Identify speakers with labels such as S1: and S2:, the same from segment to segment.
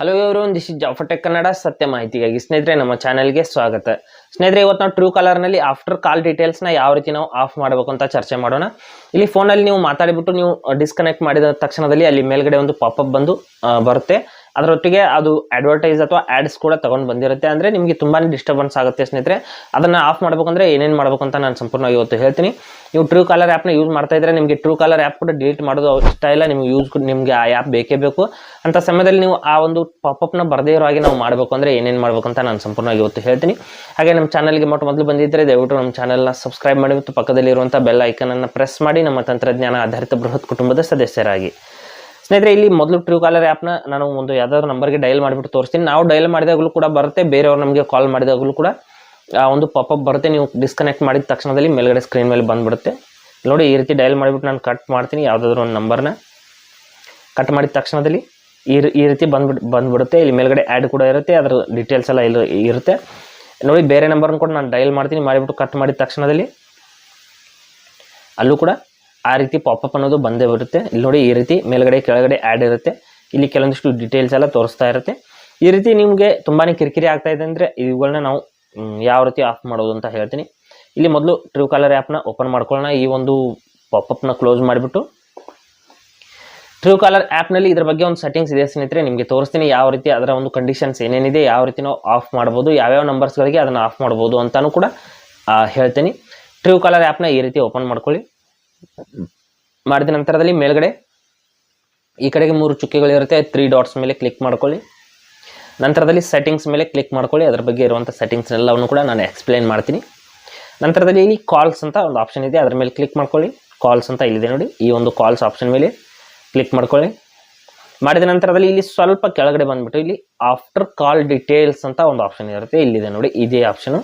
S1: Hello ಇವರು this is ಜಾಫಟೆಕ್ Kannada ಸತ್ಯ ಮಾಹಿತಿಗಾಗಿ ಸ್ನೇಹಿತರೆ, ನಮ್ಮ ಚಾನಲ್ಗೆ ಸ್ವಾಗತ. ಸ್ನೇಹಿತರೆ, ಇವತ್ತು ನಾವು ಟ್ರೂ ಕಾಲರ್ನಲ್ಲಿ ಆಫ್ಟರ್ ಕಾಲ್ ಡೀಟೇಲ್ಸ್ನ ಯಾವ ರೀತಿ ನಾವು ಆಫ್ ಮಾಡಬೇಕು ಅಂತ ಚರ್ಚೆ ಮಾಡೋಣ. ಇಲ್ಲಿ ಫೋನಲ್ಲಿ ನೀವು ಮಾತಾಡಿಬಿಟ್ಟು ನೀವು ಡಿಸ್ಕನೆಕ್ಟ್ ಮಾಡಿದ ತಕ್ಷಣದಲ್ಲಿ ಅಲ್ಲಿ ಮೇಲ್ಗಡೆ ಒಂದು ಪಾಪಪ್ ಬಂದು ಬರುತ್ತೆ. ಅದರೊಟ್ಟಿಗೆ ಅದು ಅಡ್ವರ್ಟೈಸ್ ಅಥವಾ ಆ್ಯಡ್ಸ್ ಕೂಡ ತಗೊಂಡು ಬಂದಿರುತ್ತೆ. ಅಂದರೆ ನಿಮಗೆ ತುಂಬಾ ಡಿಸ್ಟರ್ಬೆನ್ಸ್ ಆಗುತ್ತೆ ಸ್ನೇಹಿತರೆ. ಅದನ್ನು ಆಫ್ ಮಾಡಬೇಕಂದ್ರೆ ಏನೇನು ಮಾಡಬೇಕು ಅಂತ ನಾನು ಸಂಪೂರ್ಣ ಇವತ್ತು ಹೇಳ್ತೀನಿ. ನೀವು ಟ್ರೂ ಕಾಲರ್ ಆ್ಯಪ್ನ ಯೂಸ್ ಮಾಡ್ತಾ ಇದ್ರೆ ನಿಮಗೆ ಟ್ರೂ ಕಾಲರ್ ಆ್ಯಪ್ ಕೂಡ ಡಿಲೀಟ್ ಮಾಡೋದು ಇಷ್ಟ ಇಲ್ಲ. ನಿಮ್ಗೆ ಯೂಸ್ ನಿಮಗೆ ಆ ಆ್ಯಪ್ ಬೇಕೇ ಬೇಕು. ಅಂತ ಸಮಯದಲ್ಲಿ ನೀವು ಆ ಒಂದು ಪಾಪಪ್ನ ಬರದೇ ಇರೋ ಹಾಗೆ ನಾವು ಮಾಡಬೇಕು ಅಂದರೆ ಏನೇನು ಮಾಡಬೇಕು ಅಂತ ನಾನು ಸಂಪೂರ್ಣ ಇವತ್ತು ಹೇಳ್ತೀನಿ. ಹಾಗೆ ನಮ್ಮ ಚಾನಲ್ಗೆ ಮೊಟ್ಟ ಮೊದಲು ಬಂದಿದ್ದರೆ ದಯವಿಟ್ಟು ನಮ್ಮ ಚಾನಲ್ನ ಸಬ್ಸ್ಕ್ರೈಬ್ ಮಾಡಿ ಮತ್ತು ಪಕ್ಕದಲ್ಲಿರುವಂಥ ಬೆಲ್ ಐಕನನ್ನು ಪ್ರೆಸ್ ಮಾಡಿ ನಮ್ಮ ತಂತ್ರಜ್ಞಾನ ಆಧಾರಿತ ಬೃಹತ್ ಕುಟುಂಬದ ಸದಸ್ಯರಾಗಿ. ಸ್ನೇಹಿತರೆ, ಇಲ್ಲಿ ಮೊದಲು ಟ್ರೂ ಕಾಲರ್ ಆ್ಯಪ್ನ ನಾನು ಒಂದು ಯಾವ್ದಾದ್ರು ನಂಬರ್ಗೆ ಡಯಲ್ ಮಾಡಿಬಿಟ್ಟು ತೋರಿಸ್ತೀನಿ. ನಾವು ಡಯಲ್ ಮಾಡಿದಾಗಲೂ ಕೂಡ ಬರುತ್ತೆ, ಬೇರೆಯವ್ರು ನಮಗೆ ಕಾಲ್ ಮಾಡಿದಾಗಲೂ ಕೂಡ, ಆ ಒಂದು ಪಾಪಪ್ ಬರುತ್ತೆ. ನೀವು ಡಿಸ್ಕನೆಕ್ಟ್ ಮಾಡಿದ ತಕ್ಷಣದಲ್ಲಿ ಮೇಲ್ಗಡೆ ಸ್ಕ್ರೀನ್ ಮೇಲೆ ಬಂದ್ಬಿಡುತ್ತೆ. ನೋಡಿ, ಈ ರೀತಿ ಡಯಲ್ ಮಾಡಿಬಿಟ್ಟು ನಾನು ಕಟ್ ಮಾಡ್ತೀನಿ, ಯಾವುದಾದ್ರು ಒಂದು ನಂಬರ್ನ ಕಟ್ ಮಾಡಿದ ತಕ್ಷಣದಲ್ಲಿ ಈ ಈ ರೀತಿ ಬಂದ್ಬಿಟ್ಟು ಬಂದ್ಬಿಡುತ್ತೆ. ಇಲ್ಲಿ ಮೇಲ್ಗಡೆ ಆ್ಯಡ್ ಕೂಡ ಇರುತ್ತೆ, ಅದರ ಡೀಟೇಲ್ಸ್ ಎಲ್ಲ ಇಲ್ಲಿ ಇರುತ್ತೆ. ನೋಡಿ, ಬೇರೆ ನಂಬರ್ನ ಕೂಡ ನಾನು ಡಯಲ್ ಮಾಡ್ತೀನಿ, ಮಾಡಿಬಿಟ್ಟು ಕಟ್ ಮಾಡಿದ ತಕ್ಷಣದಲ್ಲಿ ಅಲ್ಲೂ ಕೂಡ ಆ ರೀತಿ ಪಾಪಪ್ ಅನ್ನೋದು ಬಂದೇ ಬರುತ್ತೆ. ಇಲ್ಲಿ ನೋಡಿ ಈ ರೀತಿ ಮೇಲ್ಗಡೆ, ಕೆಳಗಡೆ ಆ್ಯಡ್ ಇರುತ್ತೆ. ಇಲ್ಲಿ ಕೆಲವೊಂದಿಷ್ಟು ಡೀಟೇಲ್ಸ್ ಎಲ್ಲ ತೋರಿಸ್ತಾ ಇರುತ್ತೆ. ಈ ರೀತಿ ನಿಮಗೆ ತುಂಬಾ ಕಿರಿಕಿರಿ ಆಗ್ತಾ ಇದೆ ಅಂದರೆ ಇವುಗಳನ್ನ ನಾವು ಯಾವ ರೀತಿ ಆಫ್ ಮಾಡೋದು ಅಂತ ಹೇಳ್ತೀನಿ. ಇಲ್ಲಿ ಮೊದಲು ಟ್ರೂ ಕಾಲರ್ ಆ್ಯಪ್ನ ಓಪನ್ ಮಾಡ್ಕೊಳ್ಳೋಣ. ಈ ಒಂದು ಪಾಪಪ್ನ ಕ್ಲೋಸ್ ಮಾಡಿಬಿಟ್ಟು. ಟ್ರೂ ಕಾಲರ್ ಆ್ಯಪ್ನಲ್ಲಿ ಇದ್ರ ಬಗ್ಗೆ ಒಂದು ಸೆಟ್ಟಿಂಗ್ಸ್ ಇದೆ ಸ್ನೇಹಿತರೆ, ನಿಮಗೆ ತೋರಿಸ್ತೀನಿ ಯಾವ ರೀತಿ ಅದರ ಒಂದು ಕಂಡೀಷನ್ಸ್ ಏನೇನಿದೆ, ಯಾವ ರೀತಿ ನಾವು ಆಫ್ ಮಾಡ್ಬೋದು, ಯಾವ್ಯಾವ ನಂಬರ್ಸ್ಗಳಿಗೆ ಅದನ್ನು ಆಫ್ ಮಾಡ್ಬೋದು ಅಂತಲೂ ಕೂಡ ಹೇಳ್ತೀನಿ. ಟ್ರೂ ಕಾಲರ್ ಆ್ಯಪ್ನ ಈ ರೀತಿ ಓಪನ್ ಮಾಡ್ಕೊಳ್ಳಿ. ಮಾಡಿದ ನಂತರದಲ್ಲಿ ಮೇಲ್ಗಡೆ ಈ ಕಡೆಗೆ ಮೂರು ಚುಕ್ಕೆಗಳಿರುತ್ತೆ. ತ್ರೀ ಡಾಟ್ಸ್ ಮೇಲೆ ಕ್ಲಿಕ್ ಮಾಡ್ಕೊಳ್ಳಿ. ನಂತರದಲ್ಲಿ ಸೆಟ್ಟಿಂಗ್ಸ್ ಮೇಲೆ ಕ್ಲಿಕ್ ಮಾಡ್ಕೊಳ್ಳಿ. ಅದ್ರ ಬಗ್ಗೆ ಇರುವಂಥ ಸೆಟ್ಟಿಂಗ್ಸ್ ಎಲ್ಲವನ್ನು ಕೂಡ ನಾನು ಎಕ್ಸ್ಪ್ಲೇನ್ ಮಾಡ್ತೀನಿ. ನಂತರದಲ್ಲಿ ಇಲ್ಲಿ ಕಾಲ್ಸ್ ಅಂತ ಒಂದು ಆಪ್ಷನ್ ಇದೆ. ಅದ್ರ ಮೇಲೆ ಕ್ಲಿಕ್ ಮಾಡ್ಕೊಳ್ಳಿ. ಕಾಲ್ಸ್ ಅಂತ ಇಲ್ಲಿದೆ ನೋಡಿ. ಈ ಒಂದು ಕಾಲ್ಸ್ ಆಪ್ಷನ್ ಮೇಲೆ ಕ್ಲಿಕ್ ಮಾಡ್ಕೊಳ್ಳಿ. ಮಾಡಿದ ನಂತರದಲ್ಲಿ ಇಲ್ಲಿ ಸ್ವಲ್ಪ ಕೆಳಗಡೆ ಬಂದುಬಿಟ್ಟು ಇಲ್ಲಿ ಆಫ್ಟರ್ ಕಾಲ್ ಡೀಟೇಲ್ಸ್ ಅಂತ ಒಂದು ಆಪ್ಷನ್ ಇರುತ್ತೆ. ಇಲ್ಲಿದೆ ನೋಡಿ. ಇದೇ ಆಪ್ಷನು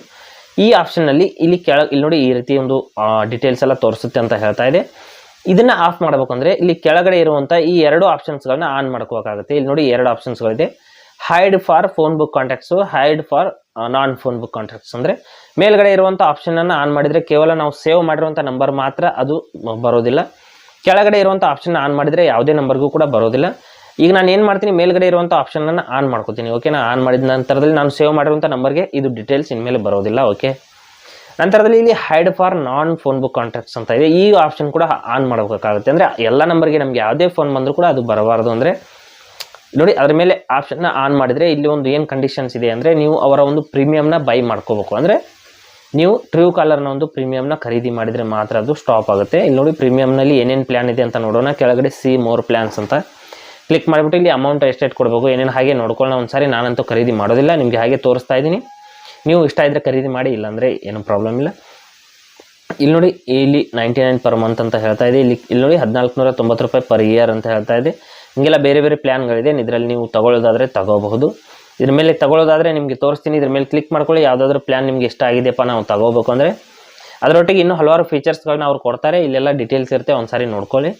S1: ಈ ಆಪ್ಷನ್ನಲ್ಲಿ ಇಲ್ಲಿ ಕೆಳ, ಇಲ್ಲಿ ನೋಡಿ ಈ ರೀತಿ ಒಂದು ಡೀಟೇಲ್ಸ್ ಎಲ್ಲ ತೋರಿಸುತ್ತೆ ಅಂತ ಹೇಳ್ತಾ ಇದೆ. ಇದನ್ನ ಆಫ್ ಮಾಡಬೇಕಂದ್ರೆ ಇಲ್ಲಿ ಕೆಳಗಡೆ ಇರುವಂಥ ಈ ಎರಡು ಆಪ್ಷನ್ಸ್ಗಳನ್ನ ಆನ್ ಮಾಡ್ಕೋಬೇಕಾಗುತ್ತೆ ಇಲ್ಲಿ ನೋಡಿ ಎರಡು ಆಪ್ಷನ್ಸ್ಗಳಿದೆ hide for phone book contacts hide for non phone book contacts ಅಂದರೆ ಮೇಲ್ಗಡೆ ಇರುವಂಥ ಆಪ್ಷನನ್ನು ಆನ್ ಮಾಡಿದರೆ ಕೇವಲ ನಾವು ಸೇವ್ ಮಾಡಿರುವಂಥ ನಂಬರ್ ಮಾತ್ರ ಅದು ಬರೋದಿಲ್ಲ. ಕೆಳಗಡೆ ಇರುವಂಥ ಆಪ್ಷನ್ ಆನ್ ಮಾಡಿದರೆ ಯಾವುದೇ ನಂಬರ್ಗೂ ಕೂಡ ಬರೋದಿಲ್ಲ. ಈಗ ನಾನು ಏನು ಮಾಡ್ತೀನಿ? ಮೇಲ್ಗಡೆ ಇರುವಂಥ ಆಪ್ಷನನ್ನು ಆನ್ ಮಾಡ್ಕೋತೀನಿ ಓಕೆನಾ ಆನ್ ಮಾಡಿದ ನಂತರದಲ್ಲಿ ನಾನು ಸೇವ್ ಮಾಡಿರುವಂಥ ನಂಬರ್ಗೆ ಇದು ಡೀಟೇಲ್ಸ್ ಇನ್ಮೇಲೆ ಬರೋದಿಲ್ಲ ಓಕೆ ನಂತರದಲ್ಲಿ ಇಲ್ಲಿ hide for non phone book contacts ಅಂತ ಇದೆ. ಈ ಆಪ್ಷನ್ ಕೂಡ ಆನ್ ಮಾಡಬೇಕಾಗುತ್ತೆ. ಅಂದರೆ ಎಲ್ಲ ನಂಬರ್ಗೆ ನಮಗೆ ಯಾವುದೇ ಫೋನ್ ಬಂದರೂ ಕೂಡ ಅದು ಬರಬಾರ್ದು ಅಂದರೆ, ನೋಡಿ, ಅದ್ರ ಮೇಲೆ ಆಪ್ಷನ್ನ ಆನ್ ಮಾಡಿದರೆ ಇಲ್ಲಿ ಒಂದು ಏನು ಕಂಡೀಷನ್ಸ್ ಇದೆ ಅಂದರೆ ನೀವು ಅವರ ಒಂದು ಪ್ರೀಮಿಯಮ್ನ ಬೈ ಮಾಡ್ಕೋಬೇಕು. ಅಂದರೆ ನೀವು ಟ್ರೂ ಕಾಲರ್ನ ಒಂದು ಪ್ರೀಮಿಯಮ್ನ ಖರೀದಿ ಮಾಡಿದರೆ ಮಾತ್ರ ಅದು ಸ್ಟಾಪ್ ಆಗುತ್ತೆ. ಇಲ್ಲಿ ನೋಡಿ ಪ್ರೀಮಿಯಮ್ನಲ್ಲಿ ಏನೇನು ಪ್ಲ್ಯಾನ್ ಇದೆ ಅಂತ ನೋಡೋಣ. ಕೆಳಗಡೆ ಸಿ ಮೋರ್ ಪ್ಲ್ಯಾನ್ಸ್ ಅಂತ. ಕ್ಲಿಕ್ ಮಾಡಿಬಿಟ್ಟು ಇಲ್ಲಿ ಅಮೌಂಟ್ ಎಷ್ಟೆಷ್ಟು ಕೊಡಬೇಕು. ಏನೇನು ಹಾಗೆ ನೋಡ್ಕೊಳ್ಳೋಣ. ಒಂದು ಸಾರಿ ನಾನಂತೂ ಖರೀದಿ ಮಾಡೋದಿಲ್ಲ. ನಿಮಗೆ ಹಾಗೆ ತೋರಿಸ್ತಾ ಇದ್ದೀನಿ. ನೀವು ಇಷ್ಟ ಇದ್ದರೆ ಖರೀದಿ ಮಾಡಿ, ಇಲ್ಲಾಂದರೆ ಏನು ಪ್ರಾಬ್ಲಮ್ ಇಲ್ಲ. ಇಲ್ಲಿ ನೋಡಿ, ಇಲ್ಲಿ ನೈಂಟಿ ನೈನ್ ಪರ್ ಮಂತ್ ಅಂತ ಹೇಳ್ತಾ ಇದೆ. ಇಲ್ಲಿ ಇಲ್ಲಿ ನೋಡಿ ಹದಿನಾಲ್ಕು ನೂರ ತೊಂಬತ್ತು ರೂಪಾಯಿ ಪರ್ ಇಯರ್ ಅಂತ ಹೇಳ್ತಾ ಇದೆ. ಹಿಂಗೆಲ್ಲ ಬೇರೆ ಬೇರೆ ಪ್ಲ್ಯಾನ್ಗಳಿದೆ ಇದರಲ್ಲಿ ನೀವು ತಗೊಳ್ಳೋದಾದರೆ ತಗೋಬಹುದು. ಇದ್ರ ಮೇಲೆ ತಗೊಳ್ಳೋದಾದರೆ ನಿಮಗೆ ತೋರಿಸ್ತೀನಿ. ಇದ್ರ ಮೇಲೆ ಕ್ಲಿಕ್ ಮಾಡ್ಕೊಳ್ಳಿ. ಯಾವುದಾದ್ರೂ ಪ್ಲ್ಯಾನ್ ನಿಮ್ಗೆ ಇಷ್ಟ ಆಗಿದೆಯಪ್ಪ ನಾವು ತಗೋಬೇಕು ಅಂದರೆ. ಅದರೊಟ್ಟಿಗೆ ಇನ್ನೂ ಹಲವಾರು ಫೀಚರ್ಸ್ಗಳನ್ನ ಅವ್ರು ಕೊಡ್ತಾರೆ. ಇಲ್ಲೆಲ್ಲ ಡೀಟೇಲ್ಸ್ ಇರುತ್ತೆ. ಒಂದ್ಸಾರಿ ನೋಡ್ಕೊಳ್ಳಿ.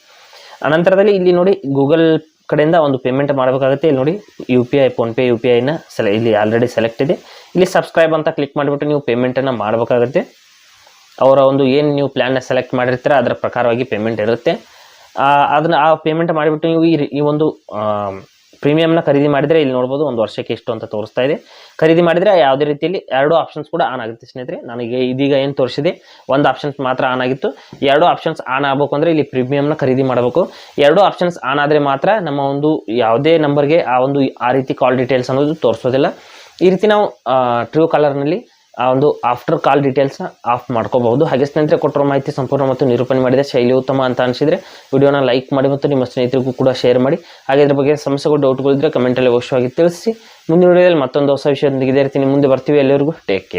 S1: ಅನಂತರದಲ್ಲಿ ಇಲ್ಲಿ ನೋಡಿ ಗೂಗಲ್ ಕಡೆಯಿಂದ ಒಂದು ಪೇಮೆಂಟ್ ಮಾಡಬೇಕಾಗುತ್ತೆ. ಇಲ್ಲಿ ನೋಡಿ U P I PhonePe U P ಐನ ಸೆಲೆ ಇಲ್ಲಿ ಆಲ್ರೆಡಿ ಸೆಲೆಕ್ಟ್ ಇದೆ. ಇಲ್ಲಿ ಸಬ್ಸ್ಕ್ರೈಬ್ ಅಂತ ಕ್ಲಿಕ್ ಮಾಡಿಬಿಟ್ಟು ನೀವು ಪೇಮೆಂಟನ್ನು ಮಾಡಬೇಕಾಗುತ್ತೆ. ಅವರ ಒಂದು ಏನು ನೀವು ಪ್ಲ್ಯಾನ್ನ ಸೆಲೆಕ್ಟ್ ಮಾಡಿರ್ತೀರ, ಅದರ ಪ್ರಕಾರವಾಗಿ ಪೇಮೆಂಟ್ ಇರುತ್ತೆ. ಅದನ್ನು, ಆ ಪೇಮೆಂಟ್ ಮಾಡಿಬಿಟ್ಟು ನೀವು ಈ ಒಂದು ಪ್ರೀಮಿಯಮ್ನ ಖರೀದಿ ಮಾಡಿದರೆ ಇಲ್ಲಿ ನೋಡ್ಬೋದು ಒಂದು ವರ್ಷಕ್ಕೆ ಎಷ್ಟು ಅಂತ ತೋರಿಸ್ತಾ ಇದೆ. ಖರೀದಿ ಮಾಡಿದರೆ ಯಾವುದೇ ರೀತಿಯಲ್ಲಿ ಎರಡು ಆಪ್ಷನ್ಸ್ ಕೂಡ ಆನ್ ಆಗುತ್ತೆ ಸ್ನೇಹಿತರೆ. ನನಗೆ ಇದೀಗ ಏನು ತೋರಿಸಿದೆ? ಒಂದು ಆಪ್ಷನ್ಸ್ ಮಾತ್ರ ಆನ್ ಆಗಿತ್ತು. ಎರಡು ಆಪ್ಷನ್ಸ್ ಆನ್ ಆಗಬೇಕು ಅಂದರೆ ಇಲ್ಲಿ ಪ್ರೀಮಿಯಮ್ನ ಖರೀದಿ ಮಾಡಬೇಕು. ಎರಡು ಆಪ್ಷನ್ಸ್ ಆನ್ ಆದರೆ ಮಾತ್ರ ನಮ್ಮ ಒಂದು ಯಾವುದೇ ನಂಬರ್ಗೆ ಆ ಒಂದು ಆ ರೀತಿ ಕಾಲ್ ಡೀಟೇಲ್ಸ್ ಅನ್ನೋದು ತೋರಿಸೋದಿಲ್ಲ. ಈ ರೀತಿ ನಾವು ಟ್ರೂ ಕಾಲರ್ನಲ್ಲಿ ಆ ಒಂದು ಆಫ್ಟರ್ ಕಾಲ್ ಡೀಟೇಲ್ಸ್ ಆಫ್ ಮಾಡ್ಕೋಬಹುದು. ಹಾಗೆ ಸ್ನೇಹಿತರೆ, ಕೊಟ್ಟಿರೋ ಮಾಹಿತಿ ಸಂಪೂರ್ಣ ಮತ್ತು ನಿರೂಪಣೆ ಮಾಡಿದ ಶೈಲಿ ಉತ್ತಮ ಅಂತ ಅನಿಸಿದರೆ ವಿಡಿಯೋನ ಲೈಕ್ ಮಾಡಿ ಮತ್ತು ನಿಮ್ಮ ಸ್ನೇಹಿತರಿಗೂ ಕೂಡ ಶೇರ್ ಮಾಡಿ. ಹಾಗೆ ಇದ್ರ ಬಗ್ಗೆ ಸಮಸ್ಯೆಗಳು ಡೌಟ್ಗಳಿದ್ರೆ ಕಮೆಂಟಲ್ಲಿ ಅವಶ್ಯವಾಗಿ ತಿಳಿಸಿ. ಮುಂದಿನ ವಿಡಿಯೋದಲ್ಲಿ ಮತ್ತೊಂದು ಹೊಸ ವಿಷಯದೊಂದಿಗೆ ಇದೇ ರೀತಿ ನಿಮ್ಮ ಮುಂದೆ ಬರ್ತೀವಿ. ಎಲ್ಲರಿಗೂ ಟೇಕ್ ಕೇರ್